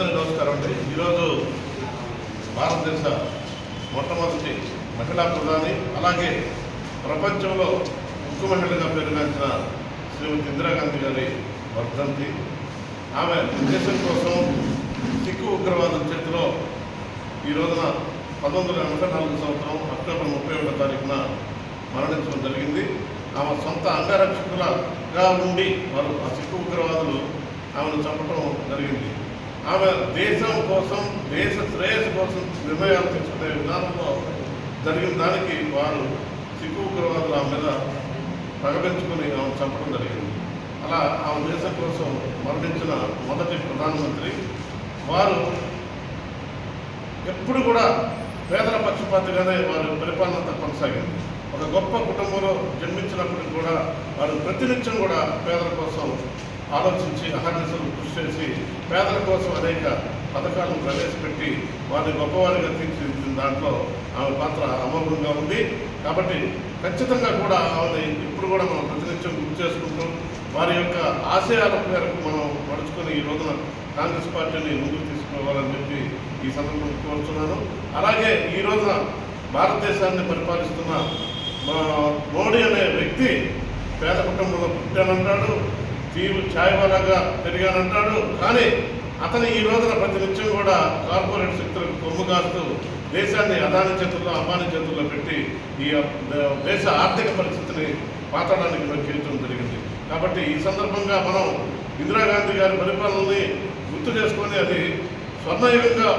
నమస్కారం అండి. ఈరోజు భారతదేశ మొట్టమొదటి మహిళా ప్రధాని అలాగే ప్రపంచంలో ముక్కు మహిళగా పేరుగాంచిన శ్రీమతి ఇందిరాగాంధీ గారి వర్ధంతి. ఆమె దేశం కోసం సిక్కు ఉగ్రవాదం చేతిలో ఈ రోజున పంతొమ్మిది వందల ఎనభై నాలుగు సంవత్సరం అక్టోబర్ ముప్పై ఒకటో తారీఖున మరణించడం జరిగింది. ఆమె సొంత అంగరక్షకులగా ఉండి వారు ఆ సిక్కు ఉగ్రవాదులు ఆమెను చంపడం జరిగింది. ఆమె దేశం కోసం దేశ శ్రేయస్సు కోసం నిర్ణయాలు తీసుకునే విధానంలో జరిగిన దానికి వారు సిక్కు ఉగ్రవాదులు ఆమె మీద పగబెంచుకుని ఆమె చంపడం జరిగింది. అలా ఆమె దేశం కోసం మరణించిన మొదటి ప్రధానమంత్రి వారు ఎప్పుడు కూడా పేదల పక్షపాతిగానే వారి పరిపాలన కొనసాగింది. ఒక గొప్ప కుటుంబంలో జన్మించినప్పటికి కూడా వారు ప్రతినిత్యం కూడా పేదల కోసం ఆలోచించి అహర్నిశలు కృషి చేసి పేదల కోసం అనేక పథకాలను ప్రవేశపెట్టి వారిని గొప్పవారిగా తీర్చిదిద్దిన దాంట్లో ఆమె పాత్ర అమోఘంగా ఉంది. కాబట్టి ఖచ్చితంగా కూడా ఆమెని ఇప్పుడు కూడా మనం ప్రతినిత్యం గుర్తు చేసుకుంటూ వారి యొక్క ఆశయాల మేరకు మనం నడుచుకొని ఈ రోజున కాంగ్రెస్ పార్టీని ముందుకు తీసుకోవాలని చెప్పి ఈ సందర్భంగా కోరుతున్నాను. అలాగే ఈ రోజున భారతదేశాన్ని పరిపాలిస్తున్న మా మోడీ అనే వ్యక్తి పేద కుటుంబంలో పుట్టానంటాడు. తీరు ఛాయవాలాగా పెరిగానంటాడు. కానీ అతను ఈ రోజున ప్రతినిత్యం కూడా కార్పొరేట్ శక్తులకు కొమ్ము కాస్తూ దేశాన్ని అదాని చేతుల్లో అమ్మాని చేతుల్లో పెట్టి ఈ దేశ ఆర్థిక పరిస్థితిని పాతడానికి నొక్కించడం జరిగింది. కాబట్టి ఈ సందర్భంగా మనం ఇందిరాగాంధీ గారి పరిపాలనని గుర్తు చేసుకొని అది స్వర్ణయుగంగా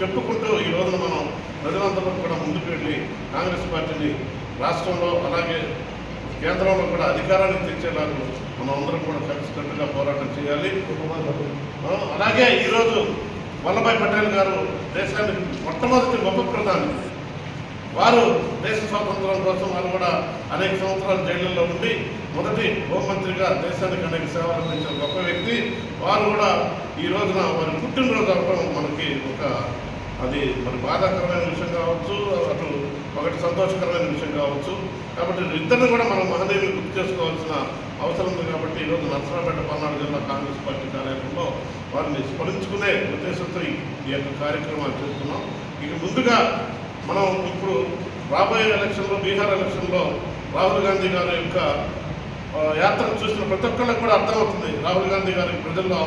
చెప్పుకుంటూ ఈ రోజున మనం ప్రజలందరూ కూడా ముందుకు వెళ్ళి కాంగ్రెస్ పార్టీని రాష్ట్రంలో అలాగే కేంద్రంలో కూడా అధికారానికి తెచ్చేలాగా మనమందరం కూడా కలిసికట్టుగా పోరాటం చేయాలి. అలాగే ఈరోజు వల్లభాయ్ పటేల్ గారు దేశానికి మొట్టమొదటి గొప్ప ప్రధాని. వారు దేశ స్వాతంత్రం కోసం వారు కూడా అనేక సంవత్సరాలు జైళ్ళల్లో ఉండి మొదటి హోంమంత్రిగా దేశానికి అనేక సేవలు అందించిన గొప్ప వ్యక్తి. వారు కూడా ఈ రోజున వారి పుట్టినరోజు అవడం మనకి ఒక అది మరి బాధాకరమైన విషయం కావచ్చు అటు ఒకటి సంతోషకరమైన విషయం కావచ్చు. కాబట్టి ఇద్దరిని కూడా మనం మహనీయులు గుర్తు చేసుకోవాల్సిన అవసరం ఉంది కాబట్టి ఈరోజు నర్సరాపేట పల్నాడు జిల్లా కాంగ్రెస్ పార్టీ కార్యాలయంలో వారిని స్మరించుకునే ఉద్దేశంతో ఈ యొక్క కార్యక్రమాలు చేస్తున్నాం. ఇక ముందుగా మనం ఇప్పుడు రాబోయే ఎలక్షన్లో బీహార్ ఎలక్షన్లో రాహుల్ గాంధీ గారి యొక్క యాత్రను చూసిన ప్రతి ఒక్కళ్ళకి కూడా అర్థమవుతుంది. రాహుల్ గాంధీ గారి ప్రజల్లో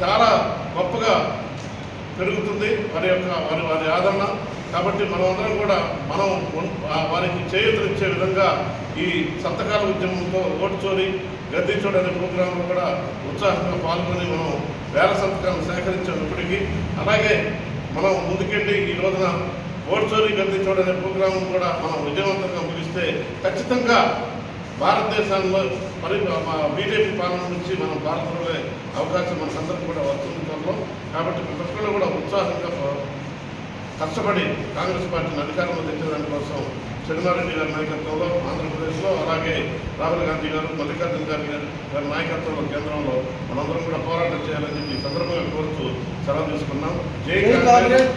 చాలా గొప్పగా పెరుగుతుంది. వారి యొక్క వారి వారి ఆదరణ. కాబట్టి మనం కూడా మనం వారికి చేయూతనిచ్చే విధంగా ఈ సంతకాల ఉద్యమంతో ఓటు చోరీ గద్దె అనే ప్రోగ్రాంలో కూడా ఉత్సాహంగా పాల్గొని మనం వేల సంతకాలను సేకరించినప్పటికీ అలాగే మనం ముందుకెళ్ళి ఈ రోజున ఓటు చోరీ గద్దె చోరీ అనే ప్రోగ్రాం కూడా మనం విజయవంతంగా ముగిస్తే ఖచ్చితంగా భారతదేశంలో మరి బీజేపీ పాలన నుంచి మనం భారతంలో అవకాశం మన మనకందరికీ కూడా వస్తుంది. త్వరలో కాబట్టి ప్రతి ఒక్కళ్ళు కూడా ఉత్సాహంగా కష్టపడి కాంగ్రెస్ పార్టీని అధికారంలో తెచ్చేదాని కోసం చెన్నారెడ్డి గారి నాయకత్వంలో ఆంధ్రప్రదేశ్లో అలాగే రాహుల్ గాంధీ గారు మల్లికార్జున గారి గారి గారి నాయకత్వంలో కేంద్రంలో మనందరం కూడా పోరాటం చేయాలని చెప్పి సందర్భంగా కోరుతూ సెలవు తీసుకున్నాం. జై జై కాంగ్రెస్.